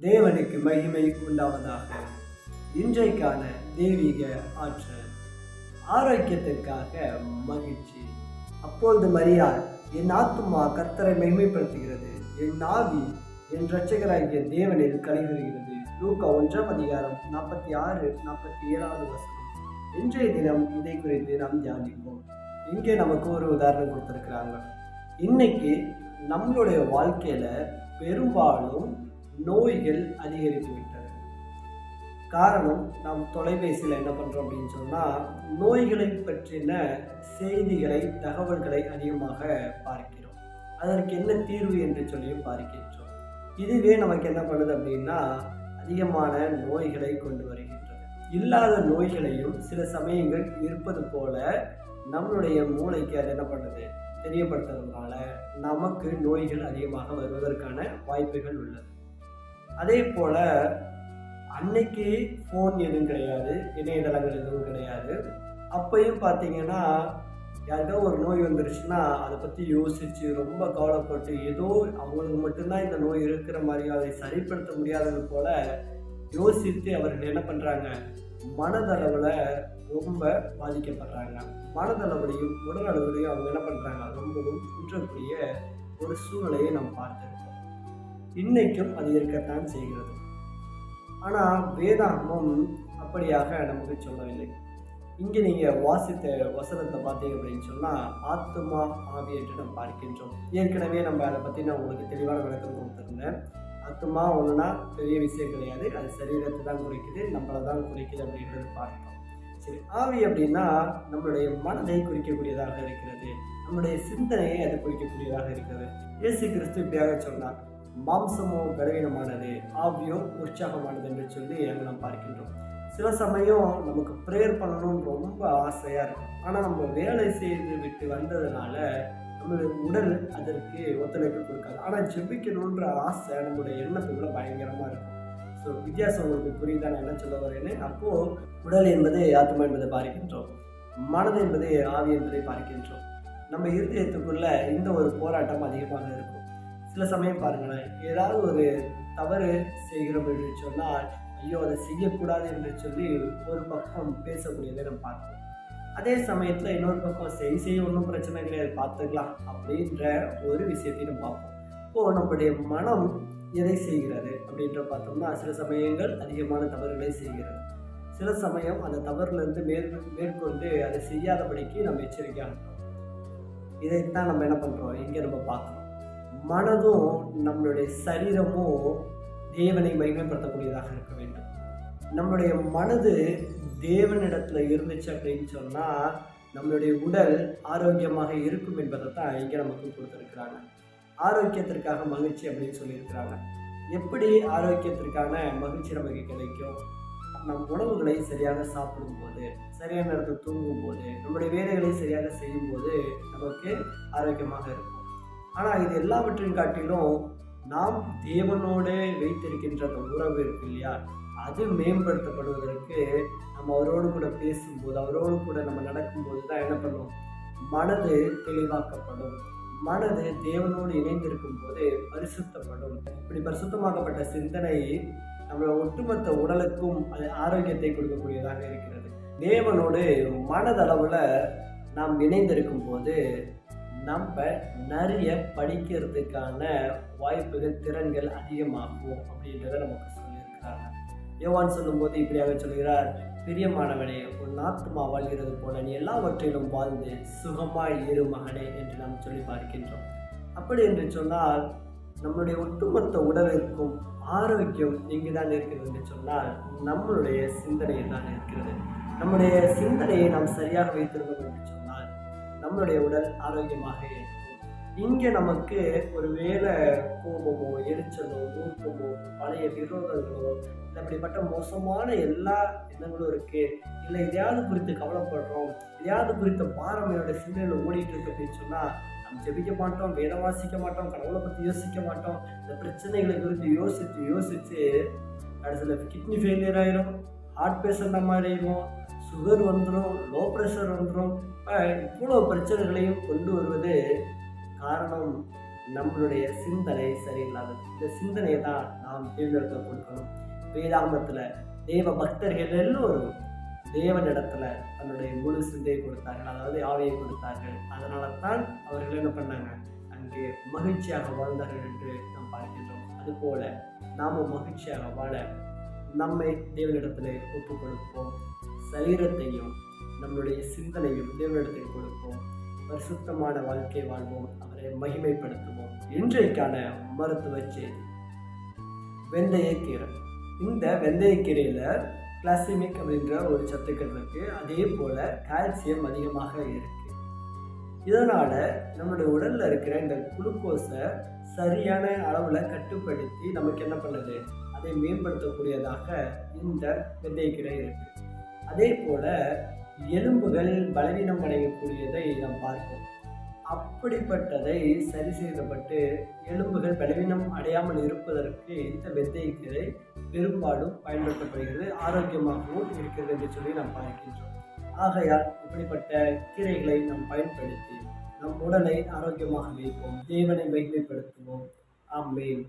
தேவனுக்கு மகிமை உண்டாவதாக. இன்றைக்கான தெய்வீக ஆற்றல். ஆரோக்கியத்திற்காக மகிழ்ச்சி. அப்பொழுது மரியாள் என் ஆத்துமா கர்த்தரை மகிமைப்படுத்துகிறது. என் ஆவி என் ரட்சகராகிய தேவனில் கலைவருகிறது லூக்கா ஒன்றாம் அதிகாரம் நாற்பத்தி ஆறு நாற்பத்தி ஏழாவது வசனம். இன்றைய தினம் இதை குறித்து நாம் தியானிப்போம். இங்கே நமக்கு ஒரு உதாரணம் கொடுத்திருக்கிறாங்க இன்னைக்கு நம்மளுடைய வாழ்க்கையில பெரும்பாலும் நோய்கள் அதிகரித்து விட்டது. காரணம் நாம் தொலைபேசியில் என்ன பண்ணுறோம் அப்படின்னு சொன்னால் நோய்களை பற்றின செய்திகளை தகவல்களை அதிகமாக பார்க்கிறோம். அதற்கு என்ன தீர்வு என்று சொல்லியும் பார்க்கின்றோம். இதுவே நமக்கு என்ன பண்ணுது அப்படின்னா அதிகமான நோய்களை கொண்டு வருகின்றது. இல்லாத நோய்களையும் சில சமயங்கள் இருப்பது போல நம்மளுடைய மூளைக்கு அது என்ன பண்ணுது? தெரியப்படுத்துறதுனால நமக்கு நோய்கள் அதிகமாக வருவதற்கான வாய்ப்புகள் உள்ளது. அதே போல் அன்னைக்கு ஃபோன் எதுவும் கிடையாது இணையதளங்கள் எதுவும் கிடையாது. அப்பையும் பார்த்தீங்கன்னா யாருக்கா ஒரு நோய் வந்துருச்சுன்னா அதை பற்றி யோசித்து ரொம்ப கவலைப்பட்டு ஏதோ அவங்களுக்கு மட்டும்தான் இந்த நோய் இருக்கிற மாதிரி அதை சரிப்படுத்த முடியாதது போல யோசித்து அவர்கள் என்ன பண்ணுறாங்க மனதளவில் ரொம்ப பாதிக்கப்படுறாங்க. மனதளவுலையும் உடல் அளவுலையும் அவங்க என்ன பண்ணுறாங்க ரொம்பவும் குற்றக்கூடிய ஒரு சூழ்நிலையை நாம் பார்த்துருக்கோம். இன்னைக்கும் அது இருக்கத்தான் செய்கிறது. ஆனால் வேதாகமம் அப்படியாக நமக்கு சொல்லவில்லை. இங்கே நீங்கள் வாசித்த வசனத்தை பார்த்தீங்க அப்படின்னு சொன்னால் ஆத்மா ஆவி என்று நாம் பார்க்கின்றோம். ஏற்கனவே நம்ம அதை பற்றி நான் உங்களுக்கு தெளிவான விளக்கம் கொடுத்துருந்தேன். ஆத்மா ஒன்றுனா பெரிய விஷயம் கிடையாது. அது சரீரத்தை தான் குறிக்குது நம்மளை தான் குறிக்குது அப்படின்றது பார்த்தோம் சரி ஆவி அப்படின்னா நம்மளுடைய மனதை குறிக்கக்கூடியதாக இருக்கிறது. நம்முடைய சிந்தனையை அது குறிக்கக்கூடியதாக இருக்கிறது. இயேசு கிறிஸ்து இப்படியாக சொன்னார் மாம்சமோ பலவீனமானது ஆவியோ உற்சாகமானது என்று சொல்லி அங்கே நாம் பார்க்கின்றோம். சில சமயம் நமக்கு ப்ரேயர் பண்ணணும்னு ரொம்ப ஆசையாக இருக்கும். ஆனால் நம்ம வேலை செய்து விட்டு வந்ததுனால உடல் அதற்கு ஒத்துழைப்பு கொடுக்காது. ஆனால் ஜெபிக்கணுன்ற ஆசை நம்மளுடைய விட பயங்கரமாக இருக்கும். ஸோ வித்தியாசம் உங்களுக்கு புரியுதா? நான் என்ன சொல்ல வரேன்னு அப்போது உடல் என்பது ஆத்மா என்பதை பார்க்கின்றோம் மனது என்பது ஆவி என்பதை பார்க்கின்றோம் நம்ம இருதயத்துக்குள்ள இந்த ஒரு போராட்டம் அதிகமாக இருக்கும். சில சமயம் பாருங்களேன் ஏதாவது ஒரு தவறு செய்கிறோம் என்று சொன்னால் ஐயோ அதை செய்யக்கூடாது என்று சொல்லி ஒரு பக்கம் பேசக்கூடியதை நம்ம பார்ப்போம். அதே சமயத்தில் இன்னொரு பக்கம் செய் செய்ய ஒன்றும் பிரச்சனை கிடையாது பார்த்துக்கலாம் அப்படின்ற ஒரு விஷயத்தையும் பார்ப்போம். இப்போது நம்முடைய மனம் எதை செய்கிறது அப்படின்ற பார்த்தோம்னா சில சமயங்கள் அதிகமான தவறுகளை செய்கிறது. சில சமயம் அந்த தவறுலேருந்து மேற் மேற்கொண்டு அதை செய்யாதபடிக்கு நம்ம எச்சரிக்கையாக இருக்கோம் இதைத்தான் நம்ம என்ன பண்ணுறோம் இங்கே நம்ம பார்க்குறோம். மனதும் நம்மளுடைய சரீரமும் தேவனை மகிமைப்படுத்தக்கூடியதாக இருக்க வேண்டும். நம்மளுடைய மனது தேவனிடத்தில் இருந்துச்சு அப்படின்னு சொன்னால் நம்மளுடைய உடல் ஆரோக்கியமாக இருக்கும் என்பதை தான் இங்கே நமக்கு கொடுத்துருக்குறாங்க. ஆரோக்கியத்திற்காக மகிழ்ச்சி அப்படின்னு சொல்லியிருக்கிறாங்க. எப்படி ஆரோக்கியத்திற்கான மகிழ்ச்சி நமக்கு கிடைக்கும்? நம் உணவுகளை சரியாக சாப்பிடும்போது சரியான நேரத்தில் தூங்கும்போது நம்முடைய வேலைகளை சரியாக செய்யும்போது நமக்கு ஆரோக்கியமாக இருக்கும். ஆனால் இது எல்லாவற்றையும் காட்டிலும் நாம் தேவனோடு வைத்திருக்கின்ற அந்த உறவு இருக்கு இல்லையா? அது மேம்படுத்தப்படுவதற்கு நம்ம அவரோடு கூட பேசும்போது அவரோடு கூட நம்ம நடக்கும்போது தான் என்ன பண்ணுவோம்? மனது தெளிவாக்கப்படும். மனது தேவனோடு இணைந்திருக்கும் போது பரிசுத்தப்படும். இப்படி பரிசுத்தமாக்கப்பட்ட சிந்தனை நம்மளோட ஒட்டுமொத்த உடலுக்கும் அது ஆரோக்கியத்தை கொடுக்கக்கூடியதாக இருக்கிறது. தேவனோடு மனதளவில் நாம் இணைந்திருக்கும் போது நம்ம நிறைய படிக்கிறதுக்கான வாய்ப்புகள் திறன்கள் அதிகமாகும் அப்படின்றத நமக்கு சொல்லியிருக்கிறாங்க யோவான் சொல்லும்போது இப்படியாக சொல்கிறார் பிரியமானவனே உன் ஆத்மா வாழ்கிறது போல நீ எல்லாவற்றிலும் வாழ்ந்து சுகமாய் இரு மகனே என்று நாம் சொல்லி பார்க்கின்றோம். அப்படி என்று சொன்னால் நம்முடைய ஒட்டுமொத்த உடலிற்கும் ஆரோக்கியம் எங்கு தான் இருக்கிறது என்று சொன்னால் நம்மளுடைய சிந்தனையில் தான் இருக்கிறது. நம்முடைய சிந்தனையை நாம் சரியாக வைத்திருந்தோம் என்று சொன்னால் நம்மளுடைய உடல் ஆரோக்கியமாக இருக்கும் இங்கே நமக்கு ஒரு வேலை கோபமோ எரிச்சலோ ஊக்கமோ பழைய விரோதங்களோ இல்லை அப்படிப்பட்ட மோசமான எல்லா எண்ணங்களும் இருக்கு. இல்லை எதையாவது குறித்து கவலைப்படுறோம். எதையாவது குறித்த பாரம் என்னோட சிந்தனையில் ஓடிட்டு இருக்கு அப்படின்னு சொன்னால் நம்ம ஜெபிக்க மாட்டோம் வேதம் வாசிக்க மாட்டோம் கடவுளை பற்றி யோசிக்க மாட்டோம். இந்த பிரச்சனைகளை குறித்து யோசித்து யோசித்து கடைசியில் கிட்னி ஃபெயிலியர் ஆயிரும் ஹார்ட் பேஷண்ட்டாக மாறிடுவோம் சுகர் வந்துடும் லோ ப்ரெஷர் வந்துடும் இவ்வளோ பிரச்சனைகளையும் கொண்டு வருவது காரணம் நம்மளுடைய சிந்தனை சரியில்லாதது இந்த சிந்தனையை தான் நாம் தேர்ந்தெடுக்க கொடுக்கணும். வேதாமத்தில் தேவ பக்தர்கள் எல்லோரும் தேவனிடத்துல தன்னுடைய முழு சிந்தையை கொடுத்தார்கள் அதாவது ஆவையை கொடுத்தார்கள். அதனால தான் அவர்கள் என்ன பண்ணாங்க? அங்கே மகிழ்ச்சியாக வாழ்ந்தார்கள் என்று நாம் பார்க்கின்றோம். அதுபோல நாமும் மகிழ்ச்சியாக வாழ நம்மை தேவனிடத்தில் ஒப்புக் கொடுப்போம் சரீரத்தையும் நம்மளுடைய சிந்தனையும் தேவனிடத்தில் கொடுப்போம். பரிசுத்தமான வாழ்க்கை வாழ்வோம். மகிமைப்படுத்துவோம். இன்றைக்கான மருத்துவ செய்தி. வெந்தயக்கீரை இந்த வெந்தயக்கீரையில் கிளாசிமிக் அப்படின்ற ஒரு சத்துக்கள் இருக்கு. அதே போல கால்சியம் அதிகமாக இருக்கு. இதனால நம்மளுடைய உடல்ல இருக்கிற இந்த குளுக்கோஸை சரியான அளவுல கட்டுப்படுத்தி நமக்கு என்ன பண்ணுது? அதை மேம்படுத்தக்கூடியதாக இந்த வெந்தயக்கீரை இருக்கு. அதே போல எலும்புகள் பலவீனம் அடையக்கூடியதை நாம் பார்ப்போம். அப்படிப்பட்டதை சரி செய்யப்பட்டு எலும்புகள் பலவீனம் அடையாமல் இருப்பதற்கு இந்த வெந்தயக்கீரை பெரும்பாலும் பயன்படுத்தப்படுகிறது ஆரோக்கியமாகவும் இருக்கிறது என்று சொல்லி நாம் பார்க்கின்றோம். ஆகையால் இப்படிப்பட்ட கீரைகளை நாம் பயன்படுத்தி நம் உடலை ஆரோக்கியமாக வைப்போம் தேவனை மகிமைப்படுத்துவோம் ஆமேன்.